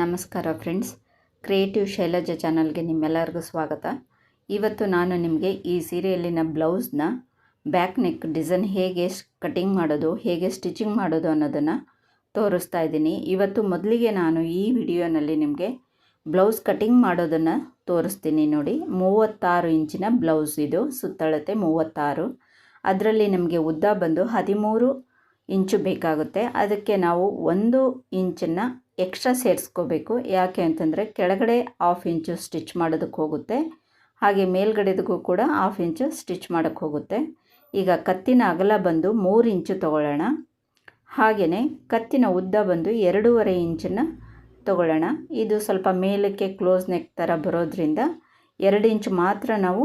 ನಮಸ್ಕಾರ friends creative Shailaja ಚಾನಲ್ಗೆ ನಿಮ್ಮೆಲ್ಲರಿಗೂ ಸ್ವಾಗತ. ಇವತ್ತು ನಾನು ನಿಮಗೆ ಈ ಸೀರೆಯಲ್ಲಿನ ಬ್ಲೌಸ್ನ ಬ್ಯಾಕ್ ನೆಕ್ ಡಿಸೈನ್ ಹೇಗೆ ಕಟಿಂಗ್ ಮಾಡೋದು, ಹೇಗೆ ಸ್ಟಿಚಿಂಗ್ ಮಾಡೋದು ಅನ್ನೋದನ್ನು ತೋರಿಸ್ತಾ ಇದ್ದೀನಿ. ಇವತ್ತು ಮೊದಲಿಗೆ ನಾನು ಈ ವಿಡಿಯೋನಲ್ಲಿ ನಿಮಗೆ ಬ್ಲೌಸ್ ಕಟಿಂಗ್ ಮಾಡೋದನ್ನು ತೋರಿಸ್ತೀನಿ ನೋಡಿ. ಮೂವತ್ತಾರು ಇಂಚಿನ ಬ್ಲೌಸ್ ಇದು, ಸುತ್ತಳತೆ ಮೂವತ್ತಾರು. ಅದರಲ್ಲಿ ನಮಗೆ ಉದ್ದ ಬಂದು ಹದಿಮೂರು ಇಂಚು ಬೇಕಾಗುತ್ತೆ. ಅದಕ್ಕೆ ನಾವು ಒಂದು ಇಂಚನ್ನು ಎಕ್ಸ್ಟ್ರಾ ಸೇರಿಸ್ಕೋಬೇಕು. ಯಾಕೆ ಅಂತಂದರೆ ಕೆಳಗಡೆ ಹಾಫ್ ಇಂಚು ಸ್ಟಿಚ್ ಮಾಡೋದಕ್ಕೆ ಹೋಗುತ್ತೆ. ಹಾಗೆ ಮೇಲ್ಗಡೆದಕ್ಕೂ ಕೂಡ ಹಾಫ್ ಇಂಚು ಸ್ಟಿಚ್ ಮಾಡೋಕ್ಕೆ ಹೋಗುತ್ತೆ. ಈಗ ಕತ್ತಿನ ಅಗಲ ಬಂದು ಮೂರು ಇಂಚು ತೊಗೊಳ್ಳೋಣ. ಹಾಗೆಯೇ ಕತ್ತಿನ ಉದ್ದ ಬಂದು ಎರಡೂವರೆ ಇಂಚನ್ನು ತೊಗೊಳ್ಳೋಣ. ಇದು ಸ್ವಲ್ಪ ಮೇಲಕ್ಕೆ ಕ್ಲೋಸ್ ನೆಕ್ ಥರ ಬರೋದ್ರಿಂದ ಎರಡು ಇಂಚು ಮಾತ್ರ ನಾವು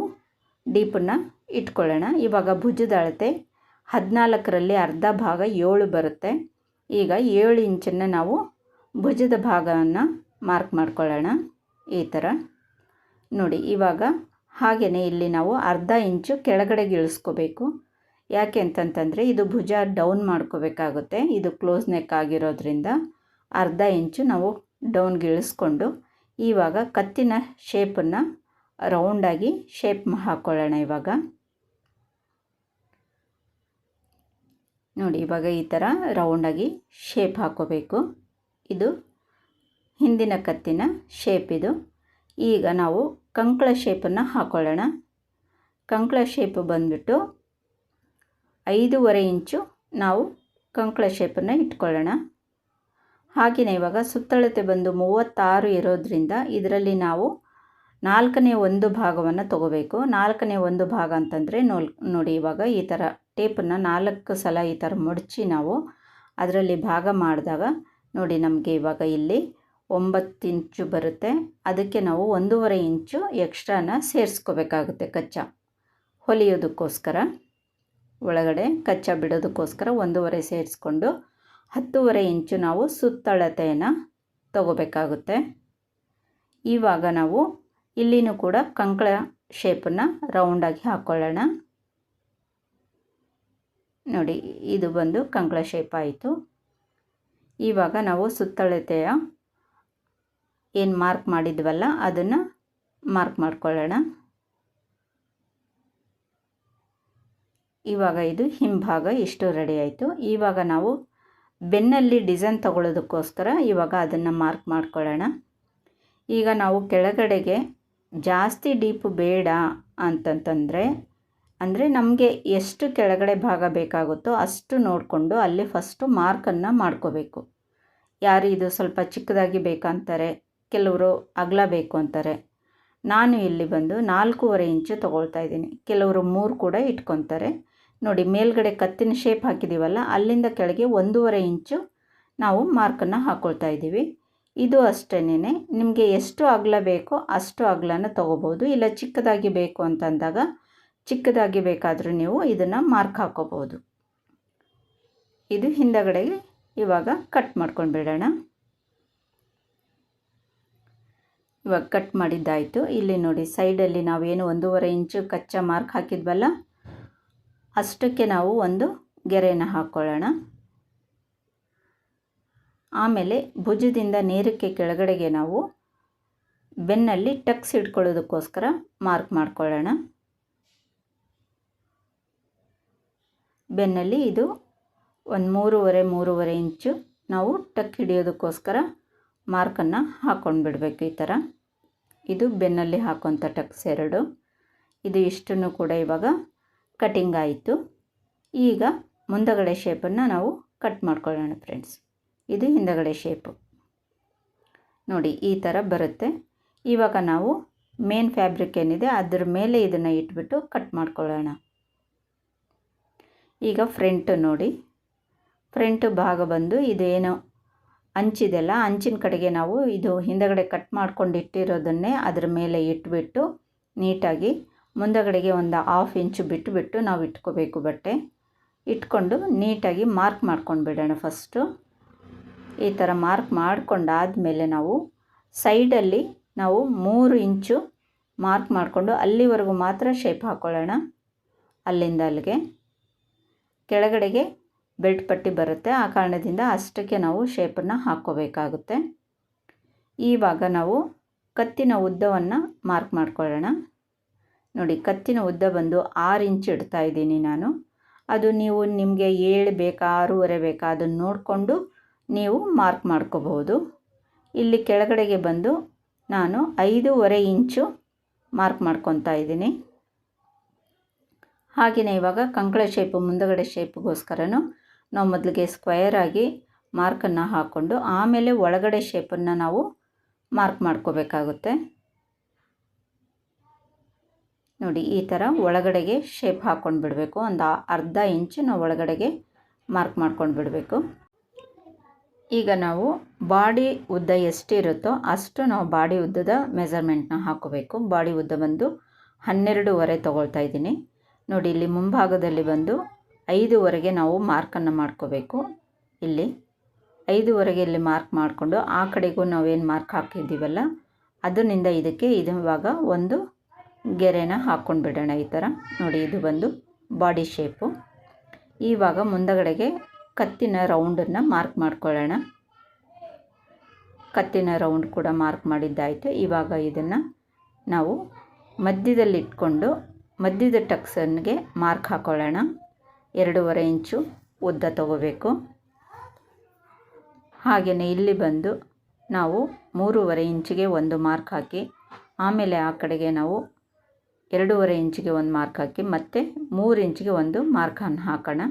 ಡೀಪನ್ನು ಇಟ್ಕೊಳ್ಳೋಣ. ಇವಾಗ ಭುಜದ ಅಳತೆ ಹದಿನಾಲ್ಕರಲ್ಲಿ ಅರ್ಧ ಭಾಗ ಏಳು ಬರುತ್ತೆ. ಈಗ ಏಳು ಇಂಚನ್ನು ನಾವು ಭುಜದ ಭಾಗವನ್ನು ಮಾರ್ಕ್ ಮಾಡ್ಕೊಳ್ಳೋಣ. ಈ ಥರ ನೋಡಿ, ಇವಾಗ ಹಾಗೆಯೇ ಇಲ್ಲಿ ನಾವು ಅರ್ಧ ಇಂಚು ಕೆಳಗಡೆಗೆ ಇಳಿಸ್ಕೋಬೇಕು. ಯಾಕೆ ಅಂತಂತಂದರೆ ಇದು ಭುಜ ಡೌನ್ ಮಾಡ್ಕೋಬೇಕಾಗುತ್ತೆ. ಇದು ಕ್ಲೋಸ್ ನೆಕ್ ಆಗಿರೋದ್ರಿಂದ ಅರ್ಧ ಇಂಚು ನಾವು ಡೌನ್ಗೆ ಇಳಿಸ್ಕೊಂಡು ಇವಾಗ ಕತ್ತಿನ ಶೇಪನ್ನು ರೌಂಡಾಗಿ ಶೇಪ್ ಹಾಕ್ಕೊಳ್ಳೋಣ ಇವಾಗ. ನೋಡಿ, ಇವಾಗ ಈ ಥರ ರೌಂಡಾಗಿ ಶೇಪ್ ಹಾಕೋಬೇಕು. ಇದು ಹಿಂದಿನ ಕತ್ತಿನ ಶೇಪ್ ಇದು. ಈಗ ನಾವು ಕಂಕಳ ಶೇಪನ್ನು ಹಾಕೊಳ್ಳೋಣ. ಕಂಕಳ ಶೇಪ್ ಬಂದುಬಿಟ್ಟು ಐದೂವರೆ ಇಂಚು ನಾವು ಕಂಕಳ ಶೇಪನ್ನು ಇಟ್ಕೊಳ್ಳೋಣ. ಹಾಗೆಯೇ ಇವಾಗ ಸುತ್ತಳತೆ ಬಂದು ಮೂವತ್ತಾರು ಇರೋದ್ರಿಂದ ಇದರಲ್ಲಿ ನಾವು ನಾಲ್ಕನೇ ಒಂದು ಭಾಗವನ್ನು ತಗೋಬೇಕು. ನಾಲ್ಕನೇ ಒಂದು ಭಾಗ ಅಂತಂದರೆ ನೋಲ್ ನೋಡಿ, ಇವಾಗ ಈ ಥರ ಟೇಪನ್ನು ನಾಲ್ಕು ಸಲ ಈ ಥರ ಮಡಚಿ ನಾವು ಅದರಲ್ಲಿ ಭಾಗ ಮಾಡಿದಾಗ ನೋಡಿ ನಮಗೆ ಇವಾಗ ಇಲ್ಲಿ ಒಂಬತ್ತು ಇಂಚು ಬರುತ್ತೆ. ಅದಕ್ಕೆ ನಾವು ಒಂದೂವರೆ ಇಂಚು ಎಕ್ಸ್ಟ್ರಾನ ಸೇರಿಸ್ಕೋಬೇಕಾಗುತ್ತೆ ಕಚ್ಚಾ. ಹೊಲಿಯೋದಕ್ಕೋಸ್ಕರ, ಒಳಗಡೆ ಕಚ್ಚಾ ಬಿಡೋದಕ್ಕೋಸ್ಕರ ಒಂದೂವರೆ ಸೇರಿಸ್ಕೊಂಡು ಹತ್ತೂವರೆ ಇಂಚು ನಾವು ಸುತ್ತಳತೆಯನ್ನು ತಗೋಬೇಕಾಗುತ್ತೆ. ಇವಾಗ ನಾವು ಇಲ್ಲಿನೂ ಕೂಡ ಕಂಕಳ ಶೇಪನ್ನು ರೌಂಡಾಗಿ ಹಾಕ್ಕೊಳ್ಳೋಣ ನೋಡಿ, ಇದು ಬಂದು ಕಂಕಳ ಶೇಪ್ ಆಯಿತು. ಇವಾಗ ನಾವು ಸುತ್ತಳತೆಯ ಏನು ಮಾರ್ಕ್ ಮಾಡಿದ್ವಲ್ಲ, ಅದನ್ನು ಮಾರ್ಕ್ ಮಾಡ್ಕೊಳ್ಳೋಣ. ಇವಾಗ ಇದು ಹಿಂಭಾಗ ಇಷ್ಟು ರೆಡಿ ಆಯಿತು. ಇವಾಗ ನಾವು ಬೆನ್ನಲ್ಲಿ ಡಿಸೈನ್ ತಗೊಳ್ಳೋದಕ್ಕೋಸ್ಕರ ಇವಾಗ ಅದನ್ನು ಮಾರ್ಕ್ ಮಾಡ್ಕೊಳ್ಳೋಣ. ಈಗ ನಾವು ಕೆಳಗಡೆಗೆ ಜಾಸ್ತಿ ಡೀಪ್ ಬೇಡ ಅಂತಂತಂದರೆ ಅಂದರೆ ನಮಗೆ ಎಷ್ಟು ಕೆಳಗಡೆ ಭಾಗ ಬೇಕಾಗುತ್ತೋ ಅಷ್ಟು ನೋಡಿಕೊಂಡು ಅಲ್ಲಿ ಫಸ್ಟು ಮಾರ್ಕನ್ನು ಮಾಡ್ಕೋಬೇಕು. ಯಾರು ಇದು ಸ್ವಲ್ಪ ಚಿಕ್ಕದಾಗಿ ಬೇಕಂತಾರೆ, ಕೆಲವರು ಅಗಲ ಬೇಕು ಅಂತಾರೆ. ನಾನು ಇಲ್ಲಿ ಬಂದು ನಾಲ್ಕೂವರೆ ಇಂಚು ತೊಗೊಳ್ತಾ ಇದ್ದೀನಿ. ಕೆಲವರು ಮೂರು ಕೂಡ ಇಟ್ಕೊತಾರೆ. ನೋಡಿ, ಮೇಲ್ಗಡೆ ಕತ್ತಿನ ಶೇಪ್ ಹಾಕಿದ್ದೀವಲ್ಲ ಅಲ್ಲಿಂದ ಕೆಳಗೆ ಒಂದೂವರೆ ಇಂಚು ನಾವು ಮಾರ್ಕನ್ನು ಹಾಕ್ಕೊಳ್ತಾ ಇದ್ದೀವಿ. ಇದು ಅಷ್ಟೇ ನಿಮಗೆ ಎಷ್ಟು ಅಗಲ ಬೇಕೋ ಅಷ್ಟು ಅಗಲನ ತೊಗೋಬೋದು ಇಲ್ಲ ಚಿಕ್ಕದಾಗಿ ಬೇಕು ಅಂತಂದಾಗ ಚಿಕ್ಕದಾಗಿ ಬೇಕಾದರೂ ನೀವು ಇದನ್ನು ಮಾರ್ಕ್ ಹಾಕೋಬೋದು ಇದು ಹಿಂದಗಡೆಗೆ ಇವಾಗ ಕಟ್ ಮಾಡ್ಕೊಂಡು ಬಿಡೋಣ. ಇವಾಗ ಕಟ್ ಮಾಡಿದ್ದಾಯಿತು. ಇಲ್ಲಿ ನೋಡಿ ಸೈಡಲ್ಲಿ ನಾವೇನು ಒಂದೂವರೆ ಇಂಚು ಕಚ್ಚಾ ಮಾರ್ಕ್ ಹಾಕಿದ್ವಲ್ಲ, ಅಷ್ಟಕ್ಕೆ ನಾವು ಒಂದು ಗೆರೆಯನ್ನು ಹಾಕ್ಕೊಳ್ಳೋಣ ಆಮೇಲೆ ಭುಜದಿಂದ ನೇರಕ್ಕೆ ಕೆಳಗಡೆಗೆ ನಾವು ಬೆನ್ನಲ್ಲಿ ಟಕ್ಸ್ ಇಟ್ಕೊಳ್ಳೋದಕ್ಕೋಸ್ಕರ ಮಾರ್ಕ್ ಮಾಡ್ಕೊಳ್ಳೋಣ. ಬೆನ್ನಲ್ಲಿ ಇದು ಒಂದು ಮೂರುವರೆ ಮೂರುವರೆ ಇಂಚು ನಾವು ಟಕ್ ಹಿಡಿಯೋದಕ್ಕೋಸ್ಕರ ಮಾರ್ಕನ್ನು ಹಾಕ್ಕೊಂಡು ಬಿಡಬೇಕು ಈ ಥರ. ಇದು ಬೆನ್ನಲ್ಲಿ ಹಾಕೋಂಥ ಟಕ್ಸ್ ಎರಡು. ಇದು ಇಷ್ಟನ್ನು ಕೂಡ ಇವಾಗ ಕಟಿಂಗ್ ಆಯಿತು. ಈಗ ಮುಂದಗಡೆ ಶೇಪನ್ನು ನಾವು ಕಟ್ ಮಾಡ್ಕೊಳ್ಳೋಣ ಫ್ರೆಂಡ್ಸ್. ಇದು ಹಿಂದಗಡೆ ಶೇಪು. ನೋಡಿ, ಈ ಥರ ಬರುತ್ತೆ. ಇವಾಗ ನಾವು ಮೇನ್ ಫ್ಯಾಬ್ರಿಕ್ ಏನಿದೆ ಅದ್ರ ಮೇಲೆ ಇದನ್ನು ಇಟ್ಬಿಟ್ಟು ಕಟ್ ಮಾಡ್ಕೊಳ್ಳೋಣ. ಈಗ ಫ್ರಂಟ್ ನೋಡಿ. ಫ್ರಂಟ್ ಭಾಗ ಬಂದು ಇದೇನು ಅಂಚಿದೆಲ್ಲ. ಅಂಚಿನ ಕಡೆಗೆ ನಾವು ಇದು ಹಿಂದಗಡೆ ಕಟ್ ಮಾಡ್ಕೊಂಡು ಅದ್ರ ಮೇಲೆ ಇಟ್ಬಿಟ್ಟು ನೀಟಾಗಿ ಮುಂದಗಡೆಗೆ ಒಂದು ಹಾಫ್ ಇಂಚು ಬಿಟ್ಟುಬಿಟ್ಟು ನಾವು ಇಟ್ಕೋಬೇಕು ಬಟ್ಟೆ. ಇಟ್ಕೊಂಡು ನೀಟಾಗಿ ಮಾರ್ಕ್ ಮಾಡ್ಕೊಂಡು ಬಿಡೋಣ ಫಸ್ಟು ಈ ಥರ ಮಾರ್ಕ್ ಮಾಡ್ಕೊಂಡಾದಮೇಲೆ ನಾವು ಸೈಡಲ್ಲಿ ನಾವು ಮೂರು ಇಂಚು ಮಾರ್ಕ್ ಮಾಡಿಕೊಂಡು ಅಲ್ಲಿವರೆಗೂ ಮಾತ್ರ ಶೇಪ್ ಹಾಕ್ಕೊಳ್ಳೋಣ ಅಲ್ಲಿಂದ ಅಲ್ಲಿಗೆ. ಕೆಳಗಡೆಗೆ ಬೆಲ್ಟ್ ಪಟ್ಟಿ ಬರುತ್ತೆ. ಆ ಕಾರಣದಿಂದ ಅಷ್ಟಕ್ಕೆ ನಾವು ಶೇಪನ್ನು ಹಾಕ್ಕೋಬೇಕಾಗುತ್ತೆ. ಈವಾಗ ನಾವು ಕತ್ತಿನ ಉದ್ದವನ್ನು ಮಾರ್ಕ್ ಮಾಡ್ಕೊಳ್ಳೋಣ. ನೋಡಿ, ಕತ್ತಿನ ಉದ್ದ ಬಂದು ಆರು ಇಂಚ್ ಇಡ್ತಾ ಇದ್ದೀನಿ ನಾನು. ಅದು ನೀವು ನಿಮಗೆ ಏಳು ಬೇಕಾ, ಆರೂವರೆ ಬೇಕಾ ಅದನ್ನು ನೋಡಿಕೊಂಡು ನೀವು ಮಾರ್ಕ್ ಮಾಡ್ಕೋಬಹುದು. ಇಲ್ಲಿ ಕೆಳಗಡೆಗೆ ಬಂದು ನಾನು ಐದೂವರೆ ಇಂಚು ಮಾರ್ಕ್ ಮಾಡ್ಕೊತಾ ಇದ್ದೀನಿ. ಹಾಗೆಯೇ ಇವಾಗ ಕಂಕಳ ಶೇಪು ಮುಂದಗಡೆ ಶೇಪ್ಗೋಸ್ಕರನೂ ನಾವು ಮೊದಲಿಗೆ ಸ್ಕ್ವಯರ್ ಆಗಿ ಮಾರ್ಕನ್ನು ಹಾಕ್ಕೊಂಡು ಆಮೇಲೆ ಒಳಗಡೆ ಶೇಪನ್ನು ನಾವು ಮಾರ್ಕ್ ಮಾಡ್ಕೋಬೇಕಾಗುತ್ತೆ. ನೋಡಿ, ಈ ಥರ ಒಳಗಡೆಗೆ ಶೇಪ್ ಹಾಕ್ಕೊಂಡು ಬಿಡಬೇಕು. ಒಂದು ಅರ್ಧ ಇಂಚು ನಾವು ಒಳಗಡೆಗೆ ಮಾರ್ಕ್ ಮಾಡ್ಕೊಂಡು ಬಿಡಬೇಕು. ಈಗ ನಾವು ಬಾಡಿ ಉದ್ದ ಎಷ್ಟಿರುತ್ತೋ ಅಷ್ಟು ನಾವು ಬಾಡಿ ಉದ್ದದ ಮೆಜರ್ಮೆಂಟ್ನ ಹಾಕೋಬೇಕು. ಬಾಡಿ ಉದ್ದ ಬಂದು ಹನ್ನೆರಡೂವರೆ ತೊಗೊಳ್ತಾ ಇದ್ದೀನಿ. ನೋಡಿ, ಇಲ್ಲಿ ಮುಂಭಾಗದಲ್ಲಿ ಬಂದು ಐದುವರೆಗೆ ನಾವು ಮಾರ್ಕನ್ನು ಮಾಡ್ಕೋಬೇಕು. ಇಲ್ಲಿ ಐದುವರೆಗೆ ಇಲ್ಲಿ ಮಾರ್ಕ್ ಮಾಡಿಕೊಂಡು ಆ ಕಡೆಗೂ ನಾವೇನು ಮಾರ್ಕ್ ಹಾಕಿದ್ದೀವಲ್ಲ, ಅದರಿಂದ ಇದಕ್ಕೆ ಇದು ಇವಾಗ ಒಂದು ಗೆರೆನ ಹಾಕ್ಕೊಂಡು ಬಿಡೋಣ ಈ ಥರ. ನೋಡಿ, ಇದು ಬಂದು ಬಾಡಿ ಶೇಪು. ಇವಾಗ ಮುಂದಗಡೆಗೆ ಕತ್ತಿನ ರೌಂಡನ್ನು ಮಾರ್ಕ್ ಮಾಡ್ಕೊಳ್ಳೋಣ. ಕತ್ತಿನ ರೌಂಡ್ ಕೂಡ ಮಾರ್ಕ್ ಮಾಡಿದ್ದಾಯಿತು. ಇವಾಗ ಇದನ್ನು ನಾವು ಮಧ್ಯದಲ್ಲಿ ಇಟ್ಕೊಂಡು ಮಧ್ಯದ ಟಕ್ಸನ್ಗೆ ಮಾರ್ಕ್ ಹಾಕೊಳ್ಳೋಣ. ಎರಡೂವರೆ ಇಂಚು ಉದ್ದ ತಗೋಬೇಕು. ಹಾಗೆಯೇ ಇಲ್ಲಿ ಬಂದು ನಾವು ಮೂರುವರೆ ಇಂಚಿಗೆ ಒಂದು ಮಾರ್ಕ್ ಹಾಕಿ, ಆಮೇಲೆ ಆ ಕಡೆಗೆ ನಾವು ಎರಡೂವರೆ ಇಂಚಿಗೆ ಒಂದು ಮಾರ್ಕ್ ಹಾಕಿ, ಮತ್ತು ಮೂರು ಇಂಚಿಗೆ ಒಂದು ಮಾರ್ಕನ್ನು ಹಾಕೋಣ.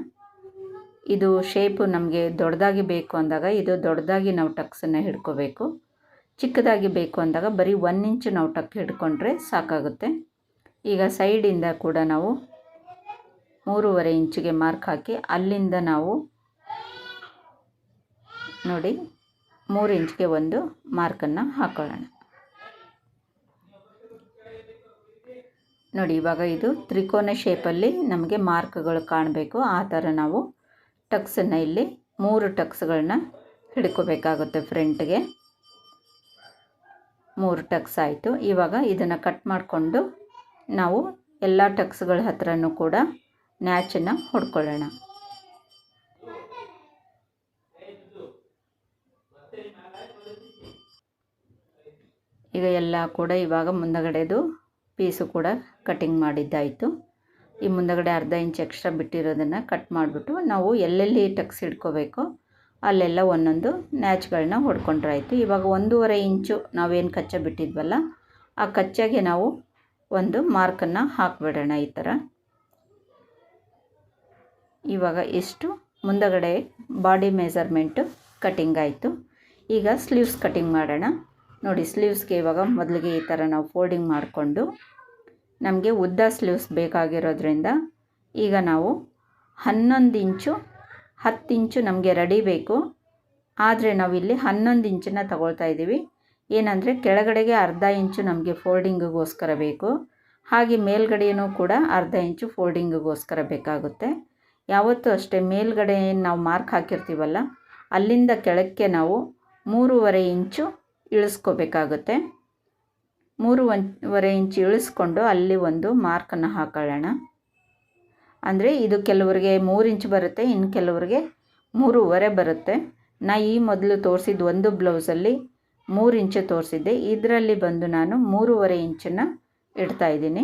ಇದು ಶೇಪು ನಮಗೆ ದೊಡ್ಡದಾಗಿ ಬೇಕು ಅಂದಾಗ ಇದು ದೊಡ್ಡದಾಗಿ ನಾವು ಟಕ್ಸನ್ನು ಹಿಡ್ಕೋಬೇಕು. ಚಿಕ್ಕದಾಗಿ ಬೇಕು ಅಂದಾಗ ಬರೀ ಒನ್ ಇಂಚು ನಾವು ಟಕ್ ಹಿಡ್ಕೊಂಡ್ರೆ ಸಾಕಾಗುತ್ತೆ. ಈಗ ಸೈಡಿಂದ ಕೂಡ ನಾವು ಮೂರುವರೆ ಇಂಚಿಗೆ ಮಾರ್ಕ್ ಹಾಕಿ ಅಲ್ಲಿಂದ ನಾವು ನೋಡಿ ಮೂರು ಇಂಚಿಗೆ ಒಂದು ಮಾರ್ಕನ್ನು ಹಾಕೊಳ್ಳೋಣ. ನೋಡಿ, ಇವಾಗ ಇದು ತ್ರಿಕೋನ ಶೇಪಲ್ಲಿ ನಮಗೆ ಮಾರ್ಕ್ಗಳು ಕಾಣಬೇಕು. ಆ ಥರ ನಾವು ಟಕ್ಸನ್ನು ಇಲ್ಲಿ ಮೂರು ಟಕ್ಸ್ಗಳನ್ನ ಹಿಡ್ಕೋಬೇಕಾಗುತ್ತೆ ಫ್ರಂಟ್ಗೆ. ಮೂರು ಟಕ್ಸ್ ಆಯಿತು. ಇವಾಗ ಇದನ್ನು ಕಟ್ ಮಾಡಿಕೊಂಡು ನಾವು ಎಲ್ಲ ಟಕ್ಸ್ಗಳ ಹತ್ರನೂ ಕೂಡ ನ್ಯಾಚನ್ನು ಹೊಡ್ಕೊಳ್ಳೋಣ. ಈಗ ಎಲ್ಲ ಕೂಡ ಇವಾಗ ಮುಂದಗಡೆದು ಪೀಸು ಕೂಡ ಕಟಿಂಗ್ ಮಾಡಿದ್ದಾಯಿತು. ಈ ಮುಂದಗಡೆ ಅರ್ಧ ಇಂಚ್ ಎಕ್ಸ್ಟ್ರಾ ಬಿಟ್ಟಿರೋದನ್ನು ಕಟ್ ಮಾಡಿಬಿಟ್ಟು ನಾವು ಎಲ್ಲೆಲ್ಲಿ ಟಕ್ಸ್ ಹಿಡ್ಕೋಬೇಕೋ ಅಲ್ಲೆಲ್ಲ ಒಂದೊಂದು ನ್ಯಾಚ್ಗಳನ್ನ ಹೊಡ್ಕೊಂಡ್ರಾಯಿತು. ಇವಾಗ ಒಂದೂವರೆ ಇಂಚು ನಾವೇನು ಕಚ್ಚ ಬಿಟ್ಟಿದ್ವಲ್ಲ, ಆ ಕಚ್ಚಾಗೆ ನಾವು ಒಂದು ಮಾರ್ಕನ್ನು ಹಾಕಿಬಿಡೋಣ ಈ ಥರ. ಇವಾಗ ಎಷ್ಟು ಮುಂದಗಡೆ ಬಾಡಿ ಮೆಜರ್ಮೆಂಟು ಕಟಿಂಗ್ ಆಯಿತು. ಈಗ ಸ್ಲೀವ್ಸ್ ಕಟಿಂಗ್ ಮಾಡೋಣ. ನೋಡಿ, ಸ್ಲೀವ್ಸ್ಗೆ ಇವಾಗ ಮೊದಲಿಗೆ ಈ ಥರ ನಾವು ಫೋಲ್ಡಿಂಗ್ ಮಾಡಿಕೊಂಡು ನಮಗೆ ಉದ್ದ ಸ್ಲೀವ್ಸ್ ಬೇಕಾಗಿರೋದ್ರಿಂದ ಈಗ ನಾವು ಹನ್ನೊಂದು ಇಂಚು, ಹತ್ತು ಇಂಚು ನಮಗೆ ರೆಡಿ ಬೇಕು. ಆದರೆ ನಾವಿಲ್ಲಿ ಹನ್ನೊಂದು ಇಂಚನ್ನು ತಗೊಳ್ತಾ ಇದ್ದೀವಿ. ಏನಂದರೆ ಕೆಳಗಡೆಗೆ ಅರ್ಧ ಇಂಚು ನಮಗೆ ಫೋಲ್ಡಿಂಗಿಗೋಸ್ಕರ ಬೇಕು. ಹಾಗೆ ಮೇಲ್ಗಡೆಯೂ ಕೂಡ ಅರ್ಧ ಇಂಚು ಫೋಲ್ಡಿಂಗಿಗೋಸ್ಕರ ಬೇಕಾಗುತ್ತೆ. ಯಾವತ್ತೂ ಅಷ್ಟೇ ಮೇಲ್ಗಡೆ ನಾವು ಮಾರ್ಕ್ ಹಾಕಿರ್ತೀವಲ್ಲ, ಅಲ್ಲಿಂದ ಕೆಳಕ್ಕೆ ನಾವು ಮೂರುವರೆ ಇಂಚು ಇಳಿಸ್ಕೋಬೇಕಾಗುತ್ತೆ. ಮೂರು ಒಂದುವರೆ ಇಂಚು ಇಳಿಸ್ಕೊಂಡು ಅಲ್ಲಿ ಒಂದು ಮಾರ್ಕನ್ನು ಹಾಕೊಳ್ಳೋಣ. ಅಂದರೆ ಇದು ಕೆಲವರಿಗೆ ಮೂರು ಇಂಚು ಬರುತ್ತೆ, ಇನ್ನು ಕೆಲವರಿಗೆ ಮೂರುವರೆ ಬರುತ್ತೆ. ನಾ ಈ ಮೊದಲು ತೋರಿಸಿದ ಒಂದು ಬ್ಲೌಸಲ್ಲಿ ಮೂರು ಇಂಚು ತೋರಿಸಿದ್ದೆ. ಇದರಲ್ಲಿ ಬಂದು ನಾನು ಮೂರುವರೆ ಇಂಚನ್ನು ಇಡ್ತಾ ಇದ್ದೀನಿ.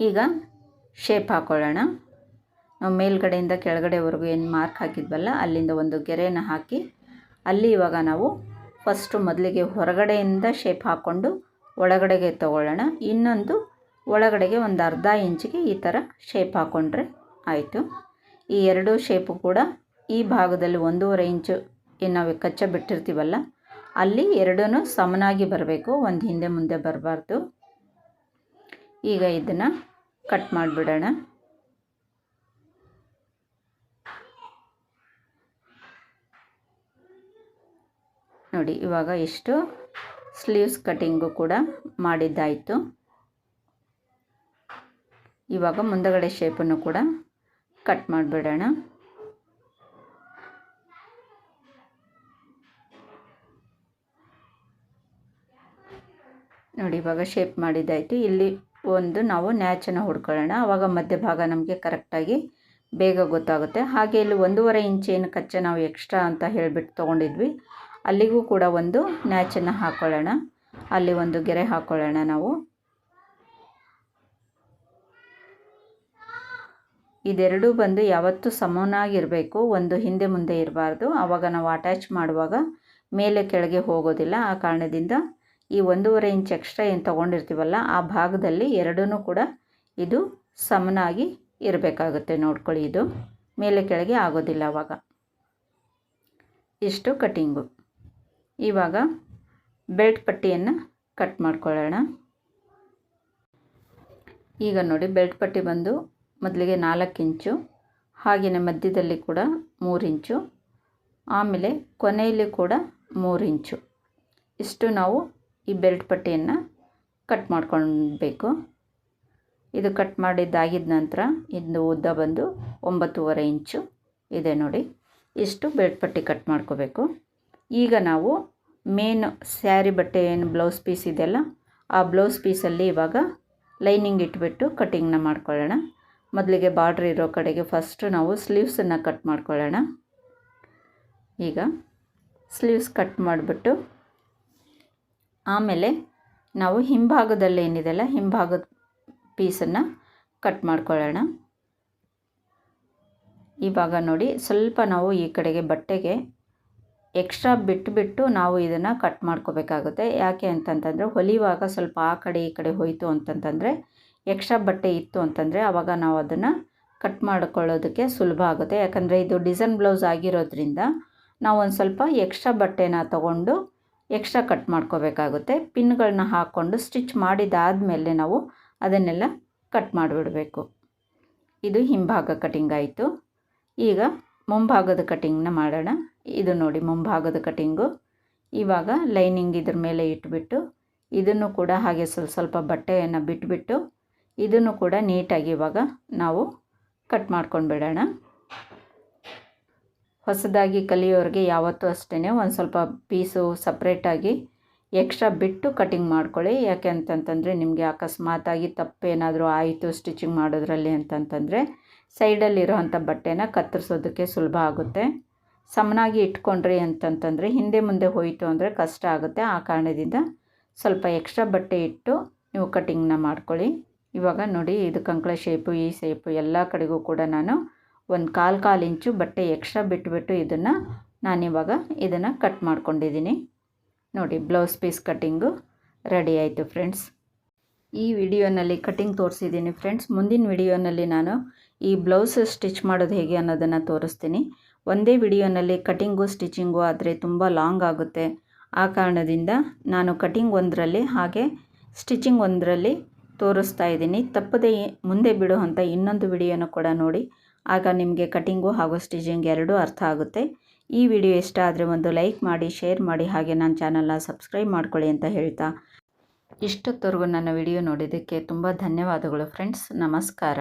ಈಗ ಶೇಪ್ ಹಾಕೊಳ್ಳೋಣ. ನಾವು ಮೇಲ್ಗಡೆಯಿಂದ ಕೆಳಗಡೆವರೆಗೂ ಏನು ಮಾರ್ಕ್ ಹಾಕಿದ್ವಲ್ಲ, ಅಲ್ಲಿಂದ ಒಂದು ಗೆರೆಯನ್ನು ಹಾಕಿ, ಅಲ್ಲಿ ಇವಾಗ ನಾವು ಫಸ್ಟು ಮೊದಲಿಗೆ ಹೊರಗಡೆಯಿಂದ ಶೇಪ್ ಹಾಕ್ಕೊಂಡು ಒಳಗಡೆಗೆ ತಗೊಳ್ಳೋಣ. ಇನ್ನೊಂದು ಒಳಗಡೆಗೆ ಒಂದು ಅರ್ಧ ಇಂಚಿಗೆ ಈ ಥರ ಶೇಪ್ ಹಾಕ್ಕೊಂಡ್ರೆ ಆಯಿತು. ಈ ಎರಡೂ ಶೇಪು ಕೂಡ ಈ ಭಾಗದಲ್ಲಿ ಒಂದೂವರೆ ಇಂಚು ಏನು ನಾವು ಕಚ್ಚ ಬಿಟ್ಟಿರ್ತೀವಲ್ಲ, ಅಲ್ಲಿ ಎರಡೂ ಸಮನಾಗಿ ಬರಬೇಕು, ಒಂದು ಹಿಂದೆ ಮುಂದೆ ಬರಬಾರ್ದು. ಈಗ ಇದನ್ನು ಕಟ್ ಮಾಡಿಬಿಡೋಣ. ನೋಡಿ, ಇವಾಗ ಇಷ್ಟು ಸ್ಲೀವ್ಸ್ ಕಟಿಂಗು ಕೂಡ ಮಾಡಿದ್ದಾಯಿತು. ಇವಾಗ ಮುಂದಗಡೆ ಶೇಪನ್ನು ಕೂಡ ಕಟ್ ಮಾಡಿಬಿಡೋಣ. ನೋಡಿ, ಇವಾಗ ಶೇಪ್ ಮಾಡಿದ್ದಾಯಿತು. ಇಲ್ಲಿ ಒಂದು ನಾವು ನ್ಯಾಚನ್ನು ಹುಡ್ಕೊಳ್ಳೋಣ. ಆವಾಗ ಮಧ್ಯಭಾಗ ನಮಗೆ ಕರೆಕ್ಟಾಗಿ ಬೇಗ ಗೊತ್ತಾಗುತ್ತೆ. ಹಾಗೆ ಇಲ್ಲಿ ಒಂದೂವರೆ ಏನು ಕಚ್ಚೆ ನಾವು ಎಕ್ಸ್ಟ್ರಾ ಅಂತ ಹೇಳಿಬಿಟ್ಟು ತೊಗೊಂಡಿದ್ವಿ. ಅಲ್ಲಿಗೂ ಕೂಡ ಒಂದು ನ್ಯಾಚನ್ನು ಹಾಕ್ಕೊಳ್ಳೋಣ ಅಲ್ಲಿ ಒಂದು ಗೆರೆ ಹಾಕ್ಕೊಳ್ಳೋಣ ನಾವು. ಇದೆರಡೂ ಬಂದು ಯಾವತ್ತೂ ಸಮನಾಗಿರಬೇಕು. ಒಂದು ಹಿಂದೆ ಮುಂದೆ ಇರಬಾರ್ದು. ಆವಾಗ ನಾವು ಅಟ್ಯಾಚ್ ಮಾಡುವಾಗ ಮೇಲೆ ಕೆಳಗೆ ಹೋಗೋದಿಲ್ಲ. ಆ ಕಾರಣದಿಂದ ಈ ಒಂದೂವರೆ ಇಂಚ್ ಎಕ್ಸ್ಟ್ರಾ ಏನು ತೊಗೊಂಡಿರ್ತೀವಲ್ಲ, ಆ ಭಾಗದಲ್ಲಿ ಎರಡೂ ಕೂಡ ಇದು ಸಮನಾಗಿ ಇರಬೇಕಾಗುತ್ತೆ. ನೋಡ್ಕೊಳ್ಳಿ ಇದು ಮೇಲೆ ಕೆಳಗೆ ಆಗೋದಿಲ್ಲ ಆವಾಗ ಇಷ್ಟು ಕಟ್ಟಿಂಗು ಇವಾಗ ಬೆಲ್ಟ್ ಪಟ್ಟಿಯನ್ನು ಕಟ್ ಮಾಡ್ಕೊಳ್ಳೋಣ. ಈಗ ನೋಡಿ ಬೆಲ್ಟ್ ಪಟ್ಟಿ ಬಂದು ಮೊದಲಿಗೆ ನಾಲ್ಕು ಇಂಚು ಹಾಗೆಯೇ ಮಧ್ಯದಲ್ಲಿ ಕೂಡ ಮೂರು ಇಂಚು, ಆಮೇಲೆ ಕೊನೆಯಲ್ಲಿ ಕೂಡ ಮೂರು ಇಂಚು. ಇಷ್ಟು ನಾವು ಈ ಬೆಲ್ಟ್ ಪಟ್ಟಿಯನ್ನು ಕಟ್ ಮಾಡ್ಕೊಳ್ಬೇಕು. ಇದು ಕಟ್ ಮಾಡಿದ್ದಾಗಿದ ನಂತರ ಇದು ಉದ್ದ ಬಂದು ಒಂಬತ್ತೂವರೆ ಇಂಚು ಇದೆ ನೋಡಿ. ಇಷ್ಟು ಬೆಲ್ಟ್ ಪಟ್ಟಿ ಕಟ್ ಮಾಡ್ಕೋಬೇಕು. ಈಗ ನಾವು ಮೇನ್ ಸ್ಯಾರಿ ಬಟ್ಟೆ ಏನು ಬ್ಲೌಸ್ ಪೀಸ್ ಇದೆಯಲ್ಲ, ಆ ಬ್ಲೌಸ್ ಪೀಸಲ್ಲಿ ಇವಾಗ ಲೈನಿಂಗ್ ಇಟ್ಬಿಟ್ಟು ಕಟ್ಟಿಂಗ್ನ ಮಾಡ್ಕೊಳ್ಳೋಣ. ಮೊದಲಿಗೆ ಬಾರ್ಡ್ರ್ ಇರೋ ಕಡೆಗೆ ಫಸ್ಟು ನಾವು ಸ್ಲೀವ್ಸನ್ನು ಕಟ್ ಮಾಡ್ಕೊಳ್ಳೋಣ. ಈಗ ಸ್ಲೀವ್ಸ್ ಕಟ್ ಮಾಡಿಬಿಟ್ಟು ಆಮೇಲೆ ನಾವು ಹಿಂಭಾಗದಲ್ಲಿ ಏನಿದೆಯಲ್ಲ, ಹಿಂಭಾಗದ ಪೀಸನ್ನು ಕಟ್ ಮಾಡ್ಕೊಳ್ಳೋಣ. ಇವಾಗ ನೋಡಿ, ಸ್ವಲ್ಪ ನಾವು ಈ ಕಡೆಗೆ ಬಟ್ಟೆಗೆ ಎಕ್ಸ್ಟ್ರಾ ಬಿಟ್ಟುಬಿಟ್ಟು ನಾವು ಇದನ್ನು ಕಟ್ ಮಾಡ್ಕೋಬೇಕಾಗುತ್ತೆ. ಯಾಕೆ ಅಂತಂತಂದರೆ, ಹೊಲಿಯುವಾಗ ಸ್ವಲ್ಪ ಆ ಕಡೆ ಈ ಕಡೆ ಹೋಯಿತು ಅಂತಂತಂದರೆ, ಎಕ್ಸ್ಟ್ರಾ ಬಟ್ಟೆ ಇತ್ತು ಅಂತಂದರೆ ಆವಾಗ ನಾವು ಅದನ್ನು ಕಟ್ ಮಾಡ್ಕೊಳ್ಳೋದಕ್ಕೆ ಸುಲಭ ಆಗುತ್ತೆ. ಯಾಕಂದರೆ ಇದು ಡಿಸೈನ್ ಬ್ಲೌಸ್ ಆಗಿರೋದ್ರಿಂದ ನಾವು ಒಂದು ಸ್ವಲ್ಪ ಎಕ್ಸ್ಟ್ರಾ ಬಟ್ಟೆನ ತಗೊಂಡು ಎಕ್ಸ್ಟ್ರಾ ಕಟ್ ಮಾಡ್ಕೋಬೇಕಾಗುತ್ತೆ. ಪಿನ್ಗಳನ್ನ ಹಾಕ್ಕೊಂಡು ಸ್ಟಿಚ್ ಮಾಡಿದಾದಮೇಲೆ ನಾವು ಅದನ್ನೆಲ್ಲ ಕಟ್ ಮಾಡಿಬಿಡಬೇಕು. ಇದು ಹಿಂಭಾಗ ಕಟಿಂಗ್ ಆಯಿತು. ಈಗ ಮುಂಭಾಗದ ಕಟಿಂಗ್ನ ಮಾಡೋಣ. ಇದು ನೋಡಿ ಮುಂಭಾಗದ ಕಟಿಂಗು. ಇವಾಗ ಲೈನಿಂಗ್ ಇದ್ರ ಮೇಲೆ ಇಟ್ಬಿಟ್ಟು ಇದನ್ನು ಕೂಡ ಹಾಗೆ ಸ್ವಲ್ಪ ಸ್ವಲ್ಪ ಬಟ್ಟೆಯನ್ನು ಬಿಟ್ಬಿಟ್ಟು ಇದನ್ನು ಕೂಡ ನೀಟಾಗಿ ಇವಾಗ ನಾವು ಕಟ್ ಮಾಡ್ಕೊಂಡು ಬಿಡೋಣ ಹೊಸದಾಗಿ ಕಲಿಯೋರಿಗೆ ಯಾವತ್ತೂ ಅಷ್ಟೇ ಒಂದು ಸ್ವಲ್ಪ ಪೀಸು ಸಪ್ರೇಟಾಗಿ ಎಕ್ಸ್ಟ್ರಾ ಬಿಟ್ಟು ಕಟಿಂಗ್ ಮಾಡ್ಕೊಳ್ಳಿ. ಯಾಕೆ ಅಂತಂತಂದರೆ ನಿಮಗೆ ಅಕಸ್ಮಾತಾಗಿ ತಪ್ಪೇನಾದರೂ ಆಯಿತು ಸ್ಟಿಚಿಂಗ್ ಮಾಡೋದ್ರಲ್ಲಿ ಅಂತಂತಂದರೆ ಸೈಡಲ್ಲಿರೋ ಅಂಥ ಬಟ್ಟೆನ ಕತ್ತರಿಸೋದಕ್ಕೆ ಸುಲಭ ಆಗುತ್ತೆ. ಸಮನಾಗಿ ಇಟ್ಕೊಂಡ್ರಿ ಅಂತಂತಂದರೆ ಹಿಂದೆ ಮುಂದೆ ಹೋಯಿತು ಅಂದರೆ ಕಷ್ಟ ಆಗುತ್ತೆ. ಆ ಕಾರಣದಿಂದ ಸ್ವಲ್ಪ ಎಕ್ಸ್ಟ್ರಾ ಬಟ್ಟೆ ಇಟ್ಟು ನೀವು ಕಟಿಂಗ್ನ ಮಾಡ್ಕೊಳ್ಳಿ. ಇವಾಗ ನೋಡಿ ಇದು ಕಂಕಳ ಶೇಪು ಈ ಶೇಪು ಎಲ್ಲ ಕಡೆಗೂ ಕೂಡ ನಾನು ಒಂದು ಕಾಲು ಕಾಲು ಇಂಚು ಬಟ್ಟೆ ಎಕ್ಸ್ಟ್ರಾ ಬಿಟ್ಬಿಟ್ಟು ಇದನ್ನು ನಾನಿವಾಗ ಇದನ್ನು ಕಟ್ ಮಾಡ್ಕೊಂಡಿದ್ದೀನಿ. ನೋಡಿ ಬ್ಲೌಸ್ ಪೀಸ್ ಕಟ್ಟಿಂಗು ರೆಡಿ ಆಯಿತು ಫ್ರೆಂಡ್ಸ್ ಈ ವಿಡಿಯೋನಲ್ಲಿ ಕಟ್ಟಿಂಗ್ ತೋರಿಸಿದ್ದೀನಿ ಫ್ರೆಂಡ್ಸ್ ಮುಂದಿನ ವಿಡಿಯೋನಲ್ಲಿ ನಾನು ಈ ಬ್ಲೌಸ್ ಸ್ಟಿಚ್ ಮಾಡೋದು ಹೇಗೆ ಅನ್ನೋದನ್ನು ತೋರಿಸ್ತೀನಿ. ಒಂದೇ ವಿಡಿಯೋನಲ್ಲಿ ಕಟಿಂಗು ಸ್ಟಿಚಿಂಗು ಆದರೆ ತುಂಬ ಲಾಂಗ್ ಆಗುತ್ತೆ. ಆ ಕಾರಣದಿಂದ ನಾನು ಕಟಿಂಗ್ ಒಂದರಲ್ಲಿ ಹಾಗೆ ಸ್ಟಿಚಿಂಗ್ ಒಂದರಲ್ಲಿ ತೋರಿಸ್ತಾ ಇದ್ದೀನಿ. ತಪ್ಪದೇ ಮುಂದೆ ಬಿಡುವಂಥ ಇನ್ನೊಂದು ವಿಡಿಯೋನ ಕೂಡ ನೋಡಿ. ಆಗ ನಿಮಗೆ ಕಟಿಂಗು ಹಾಗೂ ಸ್ಟಿಚಿಂಗ್ ಎರಡೂ ಅರ್ಥ ಆಗುತ್ತೆ. ಈ ವಿಡಿಯೋ ಇಷ್ಟ ಆದರೆ ಒಂದು ಲೈಕ್ ಮಾಡಿ, ಶೇರ್ ಮಾಡಿ, ಹಾಗೆ ನನ್ನ ಚಾನಲ್ನ ಸಬ್ಸ್ಕ್ರೈಬ್ ಮಾಡ್ಕೊಳ್ಳಿ ಅಂತ ಹೇಳ್ತಾ. ಇಷ್ಟೊತ್ತವರೆಗೂ ನನ್ನ ವಿಡಿಯೋ ನೋಡಿದ್ದಕ್ಕೆ ತುಂಬ ಧನ್ಯವಾದಗಳು ಫ್ರೆಂಡ್ಸ್. ನಮಸ್ಕಾರ.